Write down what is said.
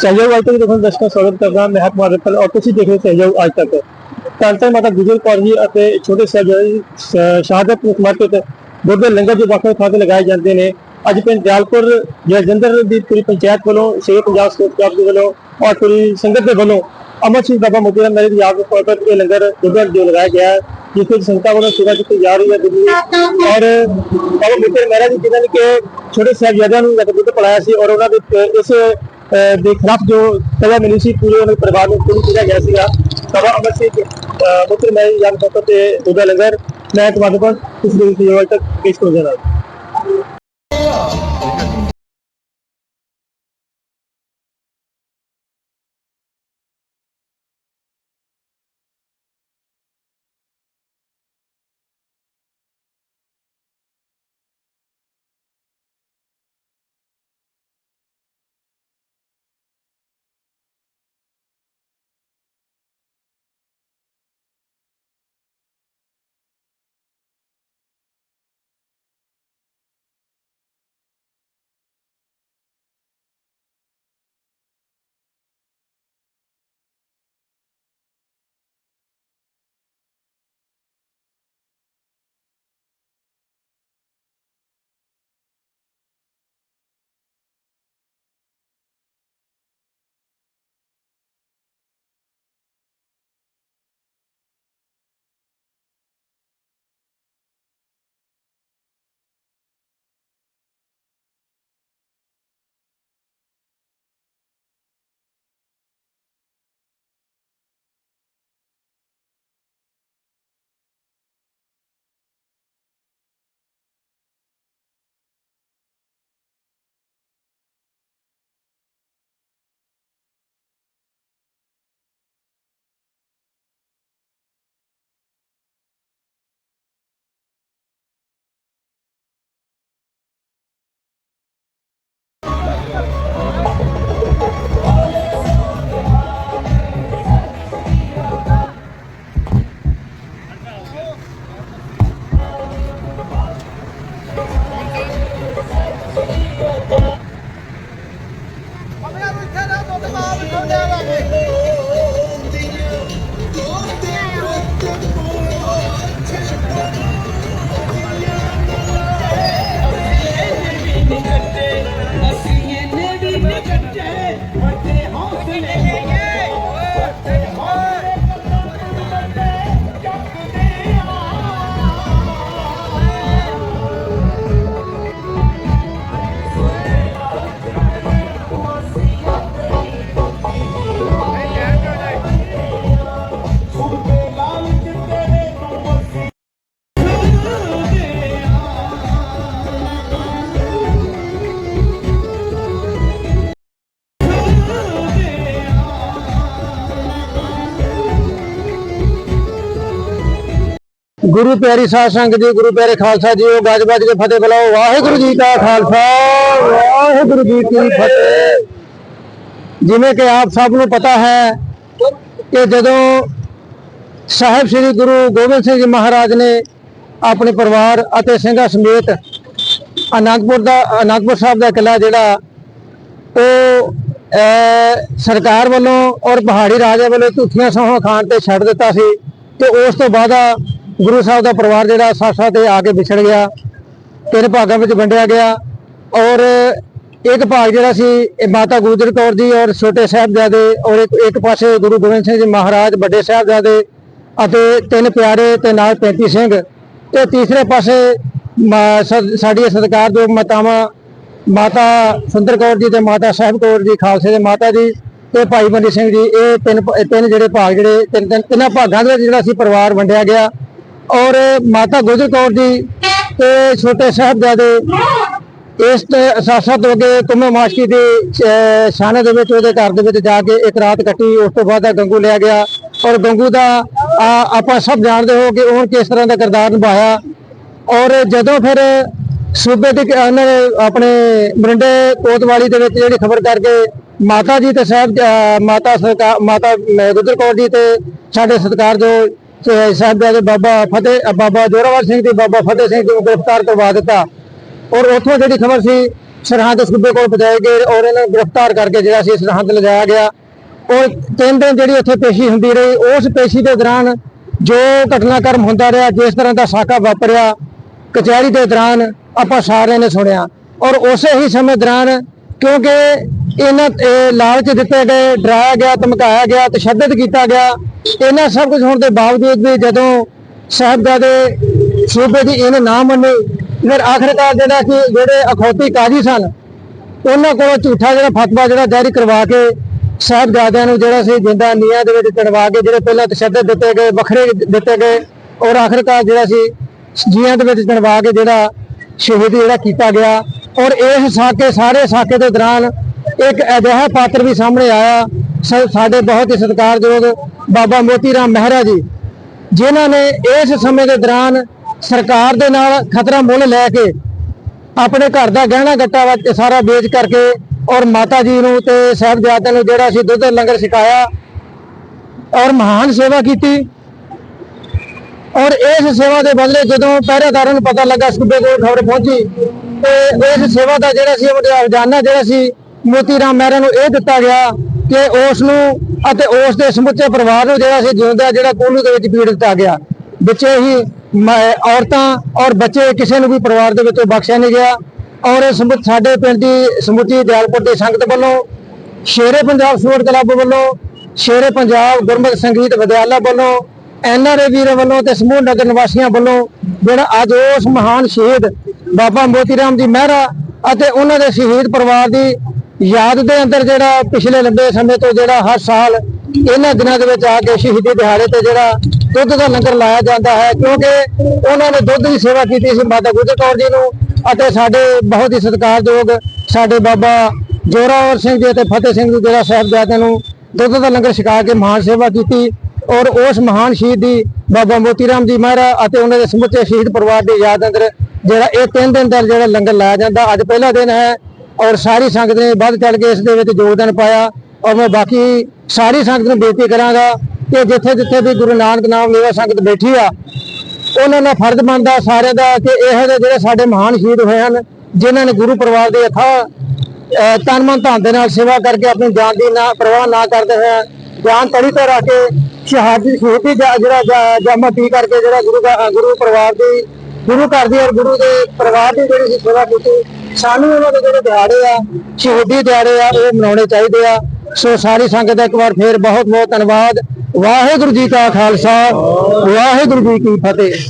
ਸਹਿਯੋਗ ਅੱਜ ਤੱਕ ਤੁਹਾਨੂੰ ਦਰਸ਼ਕਾਂ ਸਵਾਗਤ ਕਰਦਾ ਮੈਂ ਹਕ ਮਾਰਪਲ ਔਰ ਤੁਸੀਂ ਦੇਖ ਰਹੇ ਸਹਿਯੋਗ ਅੱਜ ਤੱਕ। ਕਾਂਤਾ ਮਾਤਾ ਗੁਜਰ ਕੌਰ ਜੀ ਅਤੇ ਛੋਟੇ ਸਾਹਿਬ ਸ਼ਹਾਦਤ ਨੂੰ ਸਮਰਪਿਤ ਗੁਰਦੇ ਲੰਗਰ ਜੋ ਵੱਖ ਥਾਂ ਲਗਾਏ ਜਾਂਦੇ ਨੇ। ਅੱਜ ਪਿੰਡ ਦਿਆਲਪੁਰ ਜਲਜੰਦਰ ਦੀ ਪੂਰੀ ਪੰਚਾਇਤ ਵੱਲੋਂ, ਸ਼ੇਰ ਪੰਜਾਬ ਸਪੋਰਟਸ ਕਲੱਬ ਵੱਲੋਂ ਔਰ ਪੂਰੀ ਸੰਗਤ ਦੇ ਵੱਲੋਂ ਅਮਰ ਸਿੰਘ ਬਾਬਾ ਮੁਕੀਰਾ ਮੇਰੇ ਯਾਦ ਵਿੱਚ ਪਰ ਇਹ ਲੰਗਰ ਗੁਰਦੁਆਰਾ ਜੋ ਲਗਾਇਆ ਗਿਆ ਜਿਸ ਵਿੱਚ ਸੰਗਤਾਂ ਵੱਲੋਂ ਸੇਵਾ ਕੀਤੀ ਜਾ ਰਹੀ ਹੈ ਦਿੱਲੀ ਔਰ ਬਾਬਾ ਮੁਕੀਰਾ ਮਹਾਰਾਜ ਜੀ ਜਿਨ੍ਹਾਂ ਨੇ ਕਿ ਛੋਟੇ ਸਾਹਿਬਜ਼ਾਦਿਆਂ ਨੂੰ ਲਗਭਗ ਪੜਾਇਆ ਸੀ ਔਰ ਉਹਨਾਂ ਦੇ ਇਸ ਦੇ ਖਿਲਾਫ ਜੋ ਸਜ਼ਾ ਮਿਲੀ ਸੀ ਪੂਰੇ ਉਹਨਾਂ ਦੇ ਪਰਿਵਾਰ ਨੂੰ ਪੂਰੀ ਕੀਤਾ ਗਿਆ ਸੀਗਾ। ਬਾਬਾ ਅਮਰ ਸਿੰਘ ਅਹ, ਮੋਤੀ ਰਾਮ ਮਹਿਰਾ ਤੇ ਉਹਦਾ ਲੰਗਰ ਮੈਂ ਤੁਹਾਡੇ ਕੋਲ ਇਸ ਦੇ ਸਹਿਯੋਗ ਤੱਕ ਪੇਸ਼ ਕਰ ਦੇਣਾ ਗੁਰੂ ਪਿਆਰੀ ਸਾਧ ਸੰਗਤ ਜੀ, ਗੁਰੂ ਪਿਆਰੇ ਖਾਲਸਾ ਜੀ, ਉਹ ਗੱਜ ਵੱਜ ਕੇ ਫਤਿਹ ਬੁਲਾਓ। ਵਾਹਿਗੁਰੂ ਜੀ ਕਾ ਖਾਲਸਾ, ਵਾਹਿਗੁਰੂ ਜੀ ਕੀ ਫਤਿਹ। ਜਿਵੇਂ ਕਿ ਆਪ ਸਭ ਨੂੰ ਪਤਾ ਹੈ ਕਿ ਜਦੋਂ ਸਾਹਿਬ ਸ੍ਰੀ ਗੁਰੂ ਗੋਬਿੰਦ ਸਿੰਘ ਜੀ ਮਹਾਰਾਜ ਨੇ ਆਪਣੇ ਪਰਿਵਾਰ ਅਤੇ ਸਿੰਘਾਂ ਸਮੇਤ ਅਨੰਦਪੁਰ ਦਾ, ਅਨੰਦਪੁਰ ਸਾਹਿਬ ਦਾ ਕਿਲਾ ਜਿਹੜਾ, ਉਹ ਸਰਕਾਰ ਵੱਲੋਂ ਔਰ ਪਹਾੜੀ ਰਾਜਾ ਵੱਲੋਂ ਝੂਠੀਆਂ ਸਹੁੰ ਖਾਣ ਤੇ ਛੱਡ ਦਿੱਤਾ ਸੀ ਤੇ ਉਸ ਤੋਂ ਬਾਅਦ ਗੁਰੂ ਸਾਹਿਬ ਦਾ ਪਰਿਵਾਰ ਜਿਹੜਾ ਸਾਸਾ ਤੇ ਆ ਕੇ ਵਿਛੜ ਗਿਆ, ਤਿੰਨ ਭਾਗਾਂ ਵਿੱਚ ਵੰਡਿਆ ਗਿਆ ਔਰ ਇੱਕ ਭਾਗ ਜਿਹੜਾ ਸੀ ਇਹ ਮਾਤਾ ਗੁਜਰ ਕੌਰ ਜੀ ਔਰ ਛੋਟੇ ਸਾਹਿਬਜ਼ਾਦੇ ਔਰ ਇੱਕ ਪਾਸੇ ਗੁਰੂ ਗੋਬਿੰਦ ਸਿੰਘ ਜੀ ਮਹਾਰਾਜ, ਵੱਡੇ ਸਾਹਿਬਜ਼ਾਦੇ ਅਤੇ ਤਿੰਨ ਪਿਆਰੇ ਤੇ ਨਾਲ 35 ਸਿੰਘ। ਤੇ ਤੀਸਰੇ ਪਾਸੇ ਮਾ- ਸਾ- ਸਾਡੀ ਸਤਿਕਾਰਯੋਗ ਮਾਤਾਵਾਂ ਮਾਤਾ ਸੁੰਦਰ ਕੌਰ ਜੀ ਤੇ ਮਾਤਾ ਸਾਹਿਬ ਕੌਰ ਜੀ, ਖਾਲਸੇ ਦੇ ਮਾਤਾ ਜੀ ਤੇ ਭਾਈ ਬੰਦੀ ਸਿੰਘ ਜੀ, ਇਹ ਤਿੰਨ ਤਿੰਨ ਜਿਹੜੇ ਭਾਗ ਜਿਹੜੇ ਤਿੰਨ ਤਿੰਨ ਤਿੰਨਾਂ ਭਾਗਾਂ ਦੇ ਵਿੱਚ ਜਿਹੜਾ ਸੀ ਪਰਿਵਾਰ ਵੰਡਿਆ ਗਿਆ। ਔਰ ਮਾਤਾ ਗੁਜਰ ਕੌਰ ਜੀ ਤੇ ਛੋਟੇ ਸਾਹਿਬਜ਼ਾਦੇ ਇਸ ਤੇ ਅਸਾਸਾ ਤੋਂ ਅੱਗੇ ਕੁੰਮੇ ਮਾਸ਼ਕੀ ਦੇ ਅਹ, ਸ਼ਾਨੇ ਦੇ ਵਿੱਚ ਉਹਦੇ ਘਰ ਦੇ ਵਿੱਚ ਜਾ ਕੇ ਇੱਕ ਰਾਤ ਕੱਟੀ ਉਸ ਤੋਂ ਬਾਅਦ ਗੰਗੂ ਲਿਆ ਗਿਆ। ਔਰ ਗੰਗੂ ਦਾ ਆਪਾਂ ਸਭ ਜਾਣਦੇ ਹੋ ਕਿ ਉਹ ਕਿਸ ਤਰ੍ਹਾਂ ਦਾ ਕਿਰਦਾਰ ਨਿਭਾਇਆ। ਔਰ ਜਦੋਂ ਫਿਰ ਸੂਬੇ ਦੇ ਉਹਨਾਂ ਨੇ ਆਪਣੇ ਮਰਿੰਡੇ ਕੋਤਵਾਲੀ ਦੇ ਵਿੱਚ ਜਿਹੜੀ ਖਬਰ ਕਰਕੇ ਮਾਤਾ ਜੀ ਤੇ ਸਾਹਿਬ ਮਾਤਾ ਸਰਕਾਰ ਮਾਤਾ ਗੁਜਰ ਕੌਰ ਜੀ ਤੇ ਸਾਡੇ ਸਤਿਕਾਰ ਜੋ ਸਾਹਿਬਜ਼ਾਦੇ ਬਾਬਾ ਫਤਿਹ ਅਹ, ਬਾਬਾ ਜੋਰਾਵਰ ਸਿੰਘ ਤੇ ਬਾਬਾ ਫਤਿਹ ਸਿੰਘ ਜੀ ਨੂੰ ਗ੍ਰਿਫਤਾਰ ਕਰਵਾ ਦਿੱਤਾ। ਔਰ ਉੱਥੋਂ ਜਿਹੜੀ ਖਬਰ ਸੀ ਸਰਹੰਦ ਸੂਬੇ ਕੋਲ ਪਹੁੰਚਾਏ ਗਏ ਔਰ ਇਹਨਾਂ ਨੂੰ ਗ੍ਰਿਫਤਾਰ ਕਰਕੇ ਜਿਹੜਾ ਸੀ ਸਰਹੰਦ ਲਿਜਾਇਆ ਗਿਆ। ਔਰ ਤਿੰਨ ਦਿਨ ਜਿਹੜੀ ਉੱਥੇ ਪੇਸ਼ੀ ਹੁੰਦੀ ਰਹੀ ਉਸ ਪੇਸ਼ੀ ਦੇ ਦੌਰਾਨ ਜੋ ਘਟਨਾਕ੍ਰਮ ਹੁੰਦਾ ਰਿਹਾ ਜਿਸ ਤਰ੍ਹਾਂ ਦਾ ਸਾਕਾ ਵਾਪਰਿਆ ਕਚਹਿਰੀ ਦੇ ਦੌਰਾਨ ਆਪਾਂ ਸਾਰਿਆਂ ਨੇ ਸੁਣਿਆ। ਔਰ ਉਸੇ ਹੀ ਸਮੇਂ ਦੌਰਾਨ ਕਿਉਂਕਿ ਇਹਨਾਂ ਲਾਲਚ ਦਿੱਤੇ ਗਏ, ਡਰਾਇਆ ਗਿਆ, ਧਮਕਾਇਆ ਗਿਆ, ਤਸ਼ੱਦਦ ਕੀਤਾ ਗਿਆ। ਇਹਨਾਂ ਸਭ ਕੁਝ ਹੋਣ ਦੇ ਬਾਵਜੂਦ ਵੀ ਜਦੋਂ ਸਾਹਿਬਜ਼ਾਦੇ ਸੂਬੇ ਦੀ ਇਹਨੇ ਨਾ ਮੰਨੀ, ਫਿਰ ਆਖਰਕਾਰ ਜਿਹੜਾ ਕਿ ਜਿਹੜੇ ਅਖੌਤੀ ਕਾਜ਼ੀ ਸਨ, ਉਹਨਾਂ ਕੋਲੋਂ ਝੂਠਾ ਜਿਹੜਾ ਫਤਵਾ ਜਿਹੜਾ ਜਾਰੀ ਕਰਵਾ ਕੇ ਸਾਹਿਬਜ਼ਾਦਿਆਂ ਨੂੰ ਜਿਹੜਾ ਸੀ ਜਿੰਦਾ ਨੀਆਂ ਦੇ ਵਿੱਚ ਚੜਵਾ ਕੇ, ਜਿਹੜੇ ਪਹਿਲਾਂ ਤਸ਼ੱਦਦ ਦਿੱਤੇ ਗਏ, ਵੱਖਰੇ ਦਿੱਤੇ ਗਏ, ਔਰ ਆਖਰਕਾਰ ਜਿਹੜਾ ਸੀ ਜੀਆਂ ਦੇ ਵਿੱਚ ਚੜਵਾ ਕੇ ਜਿਹੜਾ ਸ਼ਹੀਦ ਜਿਹੜਾ ਕੀਤਾ ਗਿਆ। ਔਰ ਇਸ ਸਾਕੇ, ਸਾਰੇ ਸਾਕੇ ਦੇ ਦੌਰਾਨ ਇੱਕ ਅਜਿਹਾ ਪਾਤਰ ਵੀ ਸਾਹਮਣੇ ਆਇਆ, ਸਾ- ਸਾਡੇ ਬਹੁਤ ਹੀ ਸਤਿਕਾਰਯੋਗ ਬਾਬਾ ਮੋਤੀ ਰਾਮ ਮਹਿਰਾ ਜੀ, ਜਿਨ੍ਹਾਂ ਨੇ ਇਸ ਸਮੇਂ ਦੇ ਦੌਰਾਨ ਸਰਕਾਰ ਦੇ ਨਾਲ ਖਤਰਾ ਮੁੱਲ ਲੈ ਕੇ ਆਪਣੇ ਘਰ ਦਾ ਗਹਿਣਾ ਗੱਟਾ ਵਾ ਸਾਰਾ ਵੇਚ ਕਰਕੇ ਔਰ ਮਾਤਾ ਜੀ ਨੂੰ ਤੇ ਸਾਹਿਬਜ਼ਾਦਿਆਂ ਨੂੰ ਜਿਹੜਾ ਸੀ ਦੁੱਧ ਲੰਗਰ ਛਕਾਇਆ ਔਰ ਮਹਾਨ ਸੇਵਾ ਕੀਤੀ ਔਰ ਇਸ ਸੇਵਾ ਦੇ ਬਦਲੇ ਜਦੋਂ ਪਹਿਰੇਦਾਰਾਂ ਨੂੰ ਪਤਾ ਲੱਗਾ, ਸੂਬੇ ਕੋਲ ਖਬਰ ਪਹੁੰਚੀ ਤੇ ਇਸ ਸੇਵਾ ਦਾ ਜਿਹੜਾ ਸੀ, ਉਹਦਾ ਰੋਜ਼ਾਨਾ ਜਿਹੜਾ ਸੀ ਮੋਤੀ ਰਾਮ ਮਹਿਰਾ ਨੂੰ ਇਹ ਦਿੱਤਾ ਗਿਆ ਕਿ ਉਸ ਨੂੰ ਅਤੇ ਉਸ ਦੇ ਸਮੁੱਚੇ ਪਰਿਵਾਰ ਨੂੰ ਜਿਹੜਾ ਸੀ ਜਿਉਂਦਾ ਜਿਹੜਾ ਕੋਲੂ ਦੇ ਵਿੱਚ ਪੀੜ ਦਿੱਤਾ ਗਿਆ। ਵਿੱਚੇ ਹੀ ਔਰਤਾਂ ਔਰ ਬੱਚੇ ਕਿਸੇ ਨੂੰ ਵੀ ਪਰਿਵਾਰ ਦੇ ਵਿੱਚੋਂ ਬਖਸ਼ਿਆ ਨਹੀਂ ਗਿਆ। ਔਰ ਸਮੁ- ਸਾਡੇ ਪਿੰਡ ਦੀ ਸਮੁੱਚੀ ਦਿਆਲਪੁਰ ਦੀ ਸੰਗਤ ਵੱਲੋਂ, ਸ਼ੇਰੇ ਪੰਜਾਬ ਸਪੋਰਟ ਕਲੱਬ ਵੱਲੋਂ, ਸ਼ੇਰੇ ਪੰਜਾਬ ਗੁਰਮਤਿ ਸੰਗੀਤ ਵਿਦਿਆਲਾ ਵੱਲੋਂ ਐਨਆਰਏ ਵੀਰਾਂ ਵੱਲੋਂ ਤੇ ਸਮੂਹ ਨਗਰ ਨਿਵਾਸੀਆਂ ਵੱਲੋਂ ਜਿਹੜਾ ਅੱਜ ਉਸ ਮਹਾਨ ਸ਼ਹੀਦ ਬਾਬਾ ਮੋਤੀ ਰਾਮ ਜੀ ਮਹਿਰਾ ਅਤੇ ਉਹਨਾਂ ਦੇ ਸ਼ਹੀਦ ਪਰਿਵਾਰ ਦੀ ਯਾਦ ਦੇ ਅੰਦਰ ਜਿਹੜਾ ਪਿਛਲੇ ਲੰਬੇ ਸਮੇਂ ਤੋਂ ਜਿਹੜਾ ਹਰ ਸਾਲ ਇਹਨਾਂ ਦਿਨਾਂ ਦੇ ਵਿੱਚ ਆ ਕੇ ਸ਼ਹੀਦੀ ਦਿਹਾੜੇ ਤੇ ਜਿਹੜਾ ਦੁੱਧ ਦਾ ਲੰਗਰ ਲਾਇਆ ਜਾਂਦਾ ਹੈ, ਕਿਉਂਕਿ ਉਹਨਾਂ ਨੇ ਦੁੱਧ ਦੀ ਸੇਵਾ ਕੀਤੀ ਸੀ ਮਾਤਾ ਗੁਜਰ ਕੌਰ ਜੀ ਨੂੰ ਅਤੇ ਸਾਡੇ ਬਹੁਤ ਹੀ ਸਤਿਕਾਰਯੋਗ ਸਾਡੇ ਬਾਬਾ ਜੋਰਾਵਰ ਸਿੰਘ ਜੀ ਅਤੇ ਫਤਿਹ ਸਿੰਘ ਜੀ ਜਿਹੜਾ ਸਾਹਿਬਜ਼ਾਦਿਆਂ ਨੂੰ ਦੁੱਧ ਦਾ ਲੰਗਰ ਛਕਾ ਕੇ ਮਹਾਨ ਸੇਵਾ ਕੀਤੀ ਔਰ ਉਸ ਮਹਾਨ ਸ਼ਹੀਦ ਦੀ ਬਾਬਾ ਮੋਤੀ ਰਾਮ ਜੀ ਮਹਾਰਾਜ ਅਤੇ ਉਹਨਾਂ ਦੇ ਸਮੁੱਚੇ ਸ਼ਹੀਦ ਪਰਿਵਾਰ ਦੀ ਯਾਦ ਅੰਦਰ ਜਿਹੜਾ ਇਹ ਤਿੰਨ ਦਿਨ ਦਾ ਜਿਹੜਾ ਲੰਗਰ ਲਾਇਆ ਜਾਂਦਾ, ਅੱਜ ਪਹਿਲਾ ਦਿਨ ਹੈ ਔਰ ਸਾਰੀ ਸੰਗਤ ਨੇ ਵੱਧ ਚੜ ਕੇ ਇਸ ਦੇ ਵਿੱਚ ਯੋਗਦਾਨ ਪਾਇਆ ਔਰ ਮੈਂ ਬਾਕੀ ਸਾਰੀ ਸੰਗਤ ਨੂੰ ਬੇਨਤੀ ਕਰਾਂਗਾ ਕਿ ਜਿੱਥੇ ਜਿੱਥੇ ਵੀ ਗੁਰੂ ਨਾਨਕ ਨਾਮ ਲੇਵਾ ਸੰਗਤ ਬੈਠੀ ਆ, ਉਹਨਾਂ ਦਾ ਫਰਜ਼ ਬਣਦਾ ਸਾਰਿਆਂ ਦਾ ਕਿ ਇਹੋ ਜਿਹੇ ਜਿਹੜੇ ਸਾਡੇ ਮਹਾਨ ਸ਼ਹੀਦ ਹੋਏ ਹਨ, ਜਿਨ੍ਹਾਂ ਨੇ ਗੁਰੂ ਪਰਿਵਾਰ ਦੇ ਅਥਾ ਤਨ ਮਨ ਧਨ ਦੇ ਨਾਲ ਸੇਵਾ ਕਰਕੇ ਆਪਣੀ ਜਾਨ ਦੀ ਨਾ ਪਰਵਾਹ ਨਾ ਕਰਦੇ ਹੋਏ ਜਾਨ ਤੜੀ ਤੇ ਰੱਖ ਕੇ ਸ਼ਹਾਦਤ ਸ਼ਹੀਦੀ ਜਿਹੜਾ ਜਾ- ਜਾਮਾ ਪੀ ਕਰਕੇ ਜਿਹੜਾ ਗੁਰੂ ਦਾ, ਗੁਰੂ ਪਰਿਵਾਰ ਦੀ, ਗੁਰੂ ਘਰ ਦੀ ਔਰ ਗੁਰੂ ਦੇ ਪਰਿਵਾਰ ਦੀ ਜਿਹੜੀ ਸੇਵਾ ਕੀਤੀ ਸਾਨੂੰ ਉਹਨਾਂ ਦੇ ਜਿਹੜੇ ਦਿਹਾੜੇ ਆ, ਸ਼ਹੀਦੀ ਦਿਹਾੜੇ ਆ, ਉਹ ਮਨਾਉਣੇ ਚਾਹੀਦੇ ਆ। ਸੋ ਸਾਰੀ ਸੰਗਤ ਦਾ ਇੱਕ ਵਾਰ ਫੇਰ ਬਹੁਤ ਬਹੁਤ ਧੰਨਵਾਦ। ਵਾਹਿਗੁਰੂ ਜੀ ਕਾ ਖਾਲਸਾ, ਵਾਹਿਗੁਰੂ ਜੀ ਕੀ ਫਤਿਹ।